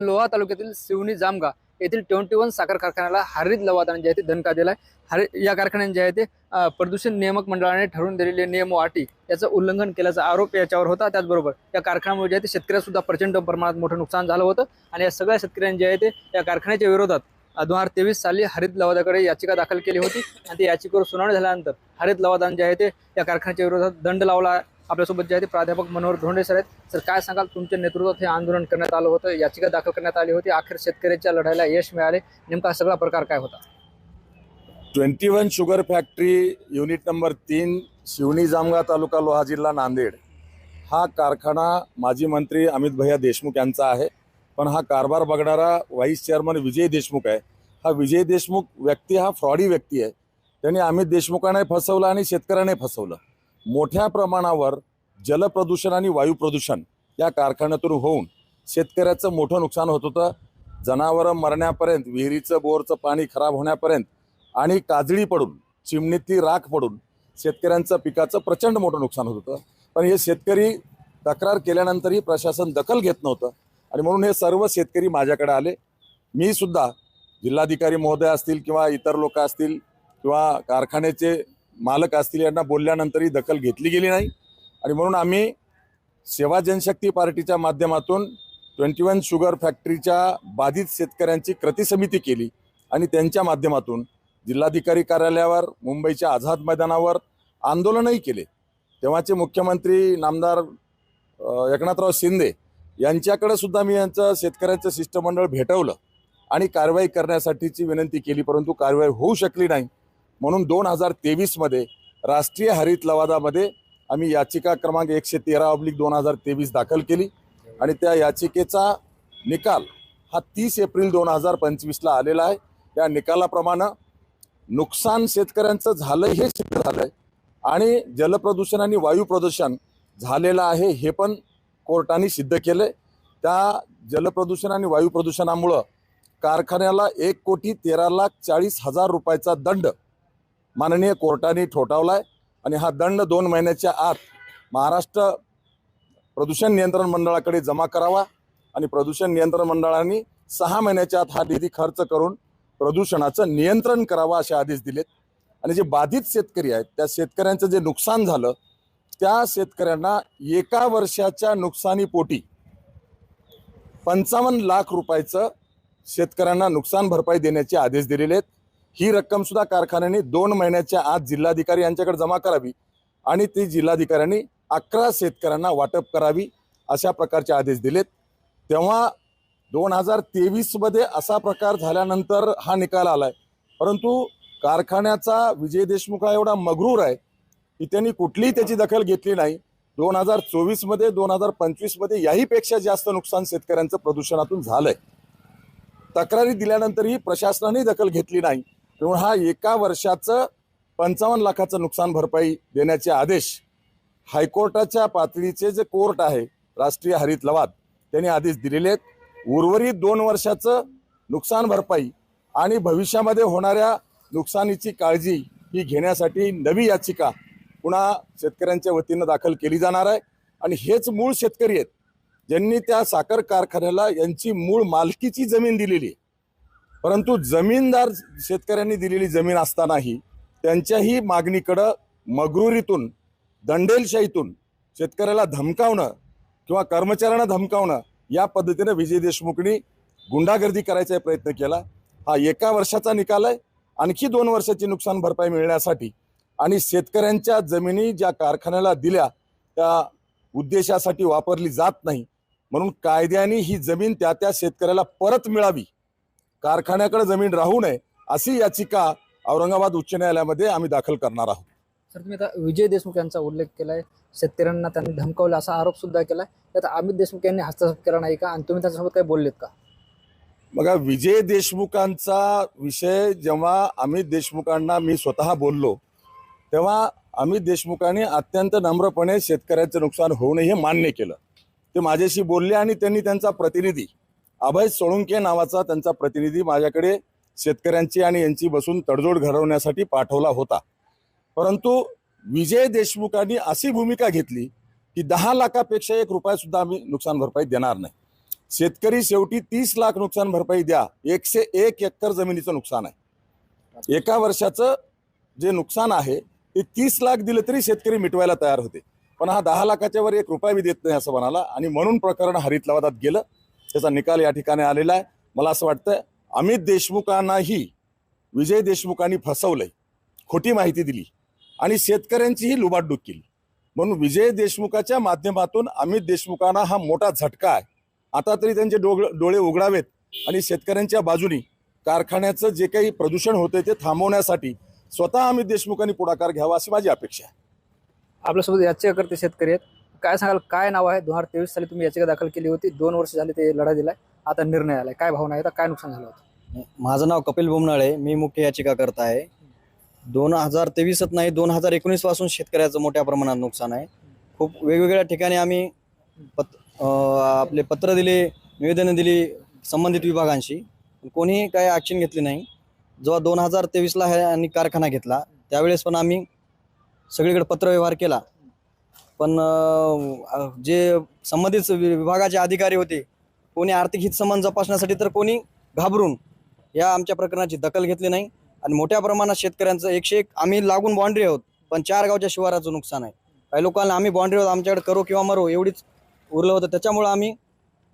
लोहा तालुक्यातील सिवनी जामगा येथील twenty one साखर कारखान्याला हरित लवादाने जे आहे ते दणका दिलाय. हरि या कारखान्याने जे आहे ते प्रदूषण नियामक मंडळाने ठरवून दिलेले नियम व अटी याचं उल्लंघन केल्याचा आरोप याच्यावर होता. त्याचबरोबर या कारखान्यामुळे जे आहे ते शेतकऱ्याला सुद्धा प्रचंड प्रमाणात मोठं नुकसान झालं होतं आणि या सगळ्या शेतकऱ्यांनी जे आहे ते या कारखान्याच्या विरोधात दोन हजार तेवीस साली हरित लवादाकडे याचिका दाखल केली होती. आणि ते याचिकेवर सुनावणी झाल्यानंतर हरित लवादान जे आहे ते या कारखान्याच्या विरोधात दंड लावला आपल्यासोबत जे आहे ते प्राध्यापक मनोहर धोंडे सर आहेत. सर काय सांगाल? तुमच्या नेतृत्वात हे आंदोलन करण्यात आलं होतं याचिका दाखल करण्यात आली होती. अखेर शेतकऱ्याच्या लढाईला यश मिळाले. नेमका सगळा प्रकार काय होता? Twenty one sugar factory unit number तीन शिवणी जामगा तालुका लोहा जिल्हा नांदेड. हा कारखाना माजी मंत्री अमित भैया देशमुख यांचा आहे. पण हा कारभार बघणारा व्हाईस चेअरमन विजय देशमुख आहे. हा विजय देशमुख व्यक्ती हा फ्रॉडी व्यक्ती आहे. त्यांनी अमित देशमुखाने फसवलं आणि शेतकऱ्याने फसवलं. मोठ्या प्रमाणावर जलप्रदूषण आणि वायू प्रदूषण या कारखान्यातून होऊन शेतकऱ्याचं मोठं नुकसान होत होतं. जनावरं मरण्यापर्यंत विहिरीचं बोरचं पाणी खराब होण्यापर्यंत आणि काजळी पडून चिमणीतली राख पडून शेतकऱ्यांचं पिकाचं प्रचंड मोठं नुकसान होत होतं. पण हे शेतकरी तक्रार केल्यानंतरही प्रशासन दखल घेत नव्हतं आणि म्हणून हे सर्व शेतकरी माझ्याकडे आले. मी सुद्धा जिल्हाधिकारी महोदय असतील किंवा इतर लोक असतील किंवा कारखान्याचे मालक असतील यांना बोलल्यानंतरही दखल घेतली गेली नाही. आणि म्हणून आम्ही सेवा जनशक्ती पार्टीच्या माध्यमातून ट्वेंटी वन शुगर फॅक्टरीच्या बाधित शेतकऱ्यांची कृती समिती केली आणि त्यांच्या माध्यमातून जिल्हाधिकारी कार्यालयावर मुंबईच्या आझाद मैदानावर आंदोलनही केले. तेव्हाचे मुख्यमंत्री नामदार एकनाथराव शिंदे यांच्याकडे सुद्धा मी यांचं शेतकऱ्यांचं शिष्टमंडळ भेटवलं आणि कारवाई करण्यासाठीची विनंती केली परंतु कारवाई होऊ शकली नाही. म्हणून दोन हजार तेवीसमध्ये राष्ट्रीय हरित लवादामध्ये आम्ही याचिका क्रमांक एकशे तेरा ऑब्लिक दोन हजार तेवीस दाखल केली. आणि त्या याचिकेचा निकाल हा तीस एप्रिल दोन हजार पंचवीसला आलेला आहे. त्या निकालाप्रमाणे नुकसान शेतकऱ्यांचं झालं हे सिद्ध झालं आहे आणि जलप्रदूषण आणि वायू प्रदूषण झालेलं आहे हे पण कोर्टाने सिद्ध केले त्या जलप्रदूषण आणि वायू प्रदूषणामुळं कारखान्याला एक कोटी तेरा लाख चाळीस हजार रुपयाचा दंड माननीय कोर्टाने ठोठावला आहे आणि हा दंड दोन महिन्याच्या आत महाराष्ट्र प्रदूषण नियंत्रण मंडळाकडे जमा करावा आणि प्रदूषण नियंत्रण मंडळाने सहा महिन्याच्या आत हा निधी खर्च करून प्रदूषणाचं नियंत्रण करावं असे आदेश दिलेत. आणि जे बाधित शेतकरी आहेत त्या शेतकऱ्यांचं जे नुकसान झालं त्या शेतकऱ्यांना एका वर्षाच्या नुकसानीपोटी पंचावन्न लाख रुपयाचं शेतकऱ्यांना नुकसान भरपाई देण्याचे आदेश दिलेले आहेत. ही रक्कम सुद्धा कारखान्याने दोन महिन्याच्या आत जिल्हाधिकारी यांच्याकडे जमा करावी आणि ती जिल्हाधिकाऱ्यांनी अकरा शेतकऱ्यांना वाटप करावी अशा प्रकारचे आदेश दिलेत. तेव्हा दोन हजार तेवीसमध्ये असा प्रकार झाल्यानंतर हा निकाल आला आहे परंतु कारखान्याचा विजय देशमुख हा एवढा मगरूर आहे की त्यांनी कुठलीही त्याची दखल घेतली नाही. दोन हजार चोवीसमध्ये दोन हजार पंचवीसमध्ये याहीपेक्षा जास्त नुकसान शेतकऱ्यांचं प्रदूषणातून झालंय. तक्रारी दिल्यानंतरही प्रशासनाने दखल घेतली नाही. म्हणून हा एका वर्षाचं पंचावन्न लाखाचं नुकसान भरपाई देण्याचे आदेश हायकोर्टाच्या पातळीचे जे कोर्ट आहे राष्ट्रीय हरित लवाद त्यांनी आदेश दिलेले आहेत. उर्वरित दोन वर्षाचं नुकसान भरपाई आणि भविष्यामध्ये होणाऱ्या नुकसानीची काळजी ही घेण्यासाठी नवी याचिका पुन्हा शेतकऱ्यांच्या वतीनं दाखल केली जाणार आहे. आणि हेच मूळ शेतकरी आहेत ज्यांनी त्या साखर कारखान्याला यांची मूळ मालकीची जमीन दिलेली आहे. परंतु जमीनदार शेतकऱ्यांनी दिलेली जमीन असतानाही त्यांच्याही मागणीकडं मगरुरीतून दंडेलशाहीतून शेतकऱ्याला धमकावणं किंवा कर्मचाऱ्यांना धमकावणं या पद्धतीनं विजय देशमुखनी गुंडागर्दी करायचा प्रयत्न केला. हा एका वर्षाचा निकाल आहे. आणखी दोन वर्षाची नुकसान भरपाई मिळण्यासाठी आणि शेतकऱ्यांच्या जमिनी ज्या कारखान्याला दिल्या त्या उद्देशासाठी वापरली जात नाही. म्हणून कायद्याने ही जमीन त्या त्या शेतकऱ्याला परत मिळावी. कारखान्याकडे जमीन राहू नये अशी याचिका औरंगाबाद उच्च न्यायालयामध्ये आम्ही दाखल करणार आहोत. सर तुम्ही आता विजय देशमुख यांचा उल्लेख केलाय शेतकऱ्यांना त्यांनी धमकावलं असा आरोप सुद्धा केलाय. त्यात अमित देशमुख यांनी हस्तक्षेप केला नाही का? आणि तुम्ही त्याच्यासोबत काही बोललेत का? बघा विजय देशमुखांचा विषय जेव्हा अमित देशमुखांना मी स्वतः बोललो तेव्हा अमित देशमुखांनी अत्यंत नम्रपणे शेतकऱ्याचं नुकसान होऊ नये हे मान्य केलं. ते माझ्याशी बोलले आणि त्यांनी त्यांचा प्रतिनिधी अभय सोळुंके नावाचा त्यांचा प्रतिनिधी माझ्याकडे शेतकऱ्यांची आणि यांची बसून तडजोड घडवण्यासाठी पाठवला होता. परंतु विजय देशमुखांनी अशी भूमिका घेतली की दहा लाखापेक्षा एक रुपया सुद्धा आम्ही नुकसान भरपाई देणार नाही. शेतकरी शेवटी तीस लाख नुकसान भरपाई द्या एकशे एक एकर जमिनीचं नुकसान आहे. एका वर्षाचं जे नुकसान आहे ते तीस लाख दिलं तरी शेतकरी मिटवायला तयार होते. पण हा दहा लाखाच्या वर एक रुपया बी देत नाही असं म्हणाला आणि म्हणून प्रकरण हरित लवादात गेलं. त्याचा निकाल या ठिकाणी आलेला आहे. मला असं वाटतं अमित देशमुखांनाही विजय देशमुखांनी फसवलंय खोटी माहिती दिली आणि शेतकऱ्यांचीही लुबाडणूक केली. म्हणून विजय देशमुखाच्या माध्यमातून अमित देशमुखांना हा मोठा झटका आहे. आता तरी त्यांचे डोग डोळे उघडावेत आणि शेतकऱ्यांच्या बाजूनी कारखान्याचं जे काही प्रदूषण होते ते थांबवण्यासाठी स्वतः अमित देशमुखांनी पुढाकार घ्यावा अशी माझी अपेक्षा आहे. आपल्यासोबत करते शेतकरी आहेत. काय सांगाल काय नाव आहे? दोन हजार तेवीस साली तुम्ही याचिका दाखल केली होती. दोन वर्ष झाले ते लढा दिलाय. आता निर्णय आलाय. काय भावना आहे आता काय नुकसान झालं होतं? माझं नाव कपिल बोमनाळे. मी मुख्य याचिका करत आहे. दोन हजार तेवीसच नाही दोन हजार एकोणीसपासून शेतकऱ्याचं मोठ्या प्रमाणात नुकसान आहे. खूप वेगवेगळ्या ठिकाणी आम्ही पत आपले पत्र दिले निवेदनं दिली संबंधित विभागांशी. कोणीही काही ॲक्शन घेतली नाही. जेव्हा दोन हजार तेवीसला हे आणि कारखाना घेतला त्यावेळेस पण आम्ही सगळीकडे पत्रव्यवहार केला. पण अं, जे संबंधित वि- विभागाचे अधिकारी होते कोणी आर्थिक हितसंबंध जपासण्यासाठी तर कोणी घाबरून या आमच्या प्रकरणाची दखल घेतली नाही. आणि मोठ्या प्रमाणात शेतकऱ्यांचं एकशे एक आम्ही लागून बाँड्री आहोत पण चार गावच्या शिवाराचं नुकसान आहे. काही लोकांना आम्ही बाँड्री आहोत आमच्याकडे करो किंवा मरो एवढीच उरलं होतं. त्याच्यामुळं आम्ही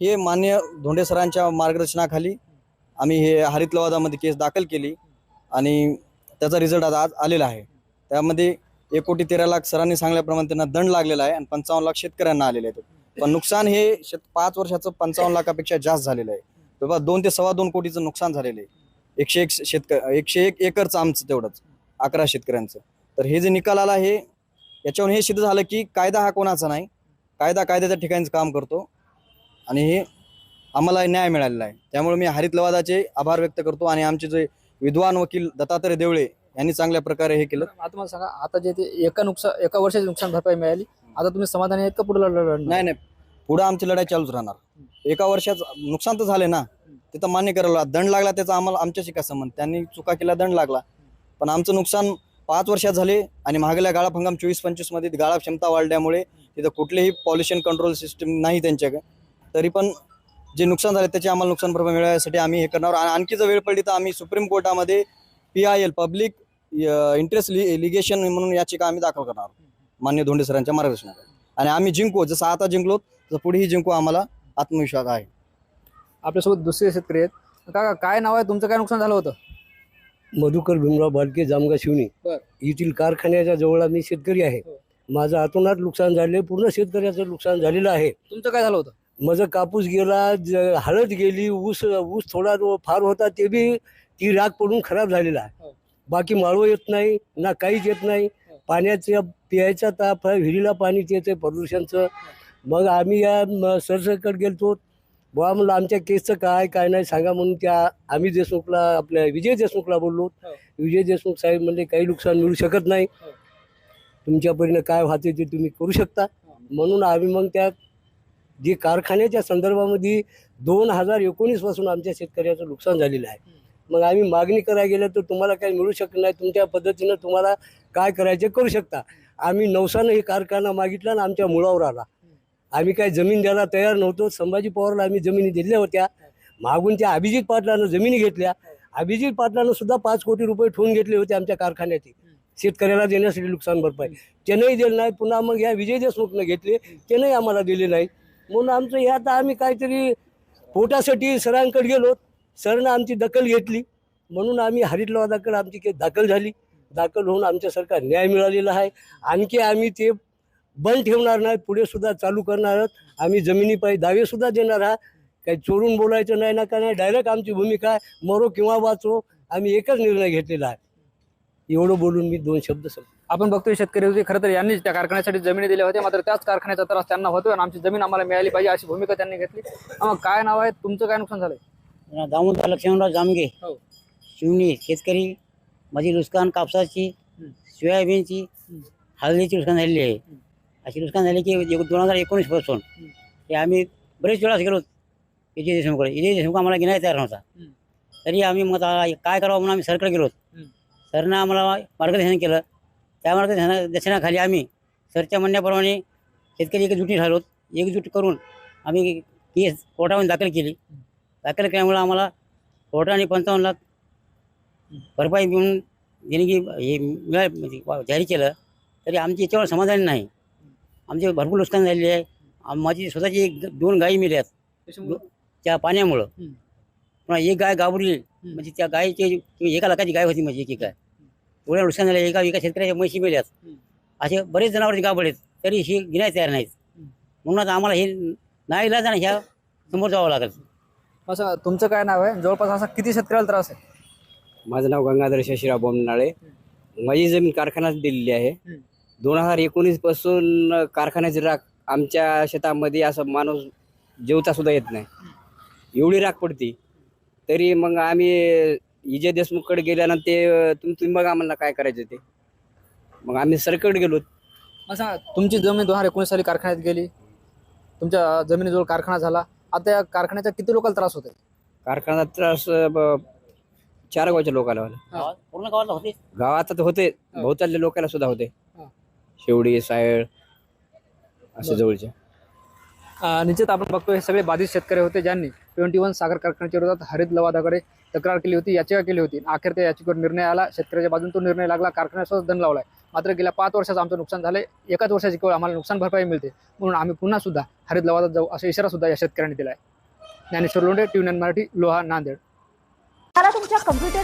हे मान्य धोंडे सरांच्या मार्गदर्शनाखाली आम्ही हे हरित लवादामध्ये केस दाखल केली आणि त्याचा रिझल्ट आता आज आलेला आहे. त्यामध्ये एक कोटी तेरा लाख सरांनी सांगल्याप्रमाणे त्यांना दंड लागलेला आहे आणि पंचावन्न लाख शेतकऱ्यांना आलेले आहेत. पण नुकसान हे शेत पाच वर्षाचं पंचावन्न लाखापेक्षा जास्त झालेलं आहे. बाबा दोन ते सव्वा दोन कोटीचं नुकसान झालेलं आहे. एकशे एक शेतक एकशे एक एकरचं आमचं तेवढंच अकरा शेतकऱ्यांचं. तर हे जे निकाल आला हे याच्यावर हे सिद्ध झालं की कायदा हा कोणाचा नाही. कायदा कायद्याच्या ठिकाणीच काम करतो. आणि हे आम्हाला न्याय मिळालेला आहे. त्यामुळे मी हरित लवादाचे आभार व्यक्त करतो आणि आमचे जे विद्वान वकील दत्तात्रय देवळे यांनी चांगल्या प्रकारे हे केलं. आता मला सांगा आता जे ते एका नुकसान एका वर्षाची नुकसान भरपाई मिळाली आता तुम्ही समाधानी आहेत का पुढे लढणार? नाही नाही. पुढं आमची लढाई चालूच राहणार. एका वर्षाचं नुकसान तर झाले ना ते तर मान्य करायला. दंड लागला त्याचा आम्हाला आमच्याशी काय संबंध? त्यांनी चुका केला दंड लागला. पण आमचं नुकसान पाच वर्षात झाले आणि मागल्या गाळप हंगाम चोवीस पंचवीसमध्ये गाळप क्षमता वाढल्यामुळे तिथं कुठलेही पॉल्युशन कंट्रोल सिस्टम नाही त्यांच्याकडे. तरी पण जे नुकसान झाले त्याचे आम्हाला नुकसान भरपाई मिळवण्यासाठी आम्ही हे करणार आणि आणखी जर वेळ पडली तर आम्ही सुप्रीम कोर्टामध्ये P I L public interest litigation म्हणून याचिका आम्ही दाखल करणार मान्य धोंडे सरांच्या मार्गदर्शनाखाली. आणि आम्ही जिंकू जसं आता जिंकलो तसं पुढेही जिंकू आम्हाला आत्मविश्वास आहे. आपल्यासोबत दुसरे शेतकरी आहेत. काका काय नाव आहे? तुमचं काय नुकसान झालं होतं? मधुकर भीमराव बालके जामगा शिवणी. येथील कारखान्याच्या जवळ मी शेतकरी आहे. हो. माझं हातोनात नुकसान झाले पूर्ण शेतकऱ्याचं नुकसान झालेलं आहे. तुमचं काय झालं होतं? माझं कापूस गेला हळद गेली ऊस ऊस थोडा फार होता ते बी ती राग पडून खराब झालेला आहे. हो. बाकी माळव येत नाही ना काहीच येत नाही. पाण्याच्या प्यायचा ताप आहे विहिरीला पाणी येते प्रदूषणचं मग आम्ही या सरसकट गेलतो बुवा म्हणलं आमच्या केसचं काय काय नाही सांगा म्हणून त्या आम्ही देशमुखला आपल्या विजय देशमुखला बोललो हो. विजय देशमुख साहेब म्हणजे काही नुकसान मिळू शकत नाही हो. तुमच्या परीनं काय व्हाते ते तुम्ही करू शकता म्हणून आम्ही मग त्या जे कारखान्याच्या संदर्भामध्ये दोन हजार एकोणीसपासून आमच्या शेतकऱ्याचं नुकसान झालेलं आहे मग आम्ही मागणी करायला गेलं तर तुम्हाला काही मिळू शकत नाही. तुमच्या पद्धतीनं तुम्हाला काय करायचे करू शकता. आम्ही नवसानं हे कारखाना मागितला आणि आमच्या मुळावर आला. आम्ही काय जमीन द्यायला तयार नव्हतो. संभाजी पवारला आम्ही जमिनी दिल्या होत्या. मागून त्या अभिजित पाटलानं जमिनी घेतल्या. अभिजित पाटलानं सुद्धा पाच कोटी रुपये ठेवून घेतले होते आमच्या कारखान्याचे. शेतकऱ्याला देण्यासाठी नुकसान भरपाई. त्यानंही दिलं नाही. पुन्हा मग या विजय देशमुखनं घेतले. त्यानंही आम्हाला दिले नाही. म्हणून आमचं हे आता आम्ही काहीतरी पोटासाठी सरांकडे गेलो. सरनं आमची दखल घेतली. म्हणून आम्ही हरितलवादाकडे आमची केस दाखल झाली. दाखल होऊन आमच्या सरकार न्याय मिळालेला आहे. आणखी आम्ही ते बंद ठेवणार नाही पुढे सुद्धा चालू करणार आहोत. आम्ही जमिनीपायी दावे सुद्धा देणार आहात. काही चोरून बोलायचं नाही ना का नाही. डायरेक्ट आमची भूमिका आहे. मरो किंवा वाचो. आम्ही एकच निर्णय घेतलेला आहे. एवढं बोलून मी दोन शब्द सांगतो. आपण बघतोय शेतकरी होते खरं तर यांनीच त्या कारखान्यासाठी जमिनी दिल्या होत्या. मात्र त्याच कारखान्याचा त्रास त्यांना होतो आणि आमची जमीन आम्हाला मिळाली पाहिजे अशी भूमिका त्यांनी घेतली. मग काय नाव आहे? तुमचं काय नुकसान झालं दामोदर लक्ष्मणराव जामगे हो. शिवणी शेतकरी माझी नुकसान कापसाची. सोयाबीनची. हळदीची नुकसान झालेली आहे अशी नुकसान झाली की एक- दोन हजार एकोणीसपासून. ते आम्ही बरेच वेळास गेलो विजय देशमुखकडे विजय देशमुख आम्हाला घेण्यास तयार नव्हता. तरी आम्ही मग काय करावं म्हणून आम्ही सरकडे गेलो. सरनं आम्हाला मार्गदर्शन केलं त्या मार्गदर्शनाखाली आम्ही सरच्या म्हणण्याप्रमाणे शेतकरी एकजुटी झालो एकजूट करून आम्ही केस कोर्टामध्ये दाखल केली दाखल केल्यामुळे आम्हाला कोर्टाने पंचावन्न लाख भरपाई मिळून देणगी हे मिळा म्हणजे जारी केलं तरी आमची याच्यावर समाधान नाही. आमचे भरपूर नुकसान झालेले आहे. आम- माझी स्वतःची एक दोन गायी मिळाल्यात त्या पाण्यामुळं. हम्म. पुन्हा एक गाय गावरली म्हणजे त्या गायीची एका लाखाची गाय होती म्हणजे एक एक. गाय एवढ्या नुकसान झालं एका एका शेतकऱ्याच्या म्हशी मेल्यात हम्म. असे बरेच जनावरचे गावडे आहेत. तरी हे गिनाय तयार नाहीत. हम्म. म्हणून आता आम्हाला हे नाही इलाज आणि ह्या समोर जावं लागेल. असं तुमचं काय नाव आहे? जवळपास असा किती शेतकऱ्याला त्रास आहे? माझं नाव गंगाधर शशिराव बोमनाळे. माझी जमीन कारखान्यात दिलेली आहे. दोन हजार एकोणीसपासून कारखान्याची राख आमच्या शेतामध्ये असं माणूस जेवता सुद्धा येत नाही. एवढी राख पडती. तरी मग आम्ही विजय देशमुखकडे गेल्यानंतर ते तुम्ही तुम्ही बघा आम्हाला काय करायचं ते. मग आम्ही सरकडे गेलो. असं तुमची जमीन दोन हजार एकोणीस साली कारखान्यात गेली. तुमच्या जमिनीजवळ कारखाना झाला. आता या कारखान्याचा किती लोकांना त्रास होते कारखान्यात त्रास ब- चार गावच्या लोकांना झाला. गावात? पूर्ण गावाला होते? गावात तर होते. बहुतांच्या लोकांना सुद्धा होते. हा. शेवडी सायळ असे. जवळचे. अं, निश्चित आपण बघतो हे सगळे बाधित शेतकरी होते ज्यांनी ट्वेंटी वन साखर कारखान्याच्या विरोधात हरित लवादाकडे तक्रार केली होती याचिका केली होती. अखेर त्या याचिकेवर निर्णय आला. शेतकऱ्याच्या बाजून तो निर्णय लागला. कारखान्यासोबत दंड लावलाय. मात्र गेल्या पाच वर्षाचं आमचं नुकसान झालंय. एकाच वर्षाची केवळ आम्हाला नुकसान भरपाई मिळते. म्हणून आम्ही पुन्हा सुद्धा हरित लवादात जाऊ असा इशारा सुद्धा या शेतकऱ्यांनी दिलाय. ज्ञानेश्वर लोंढे टी मराठी लोहा नांदेड. मला तुमच्या कम्प्युटर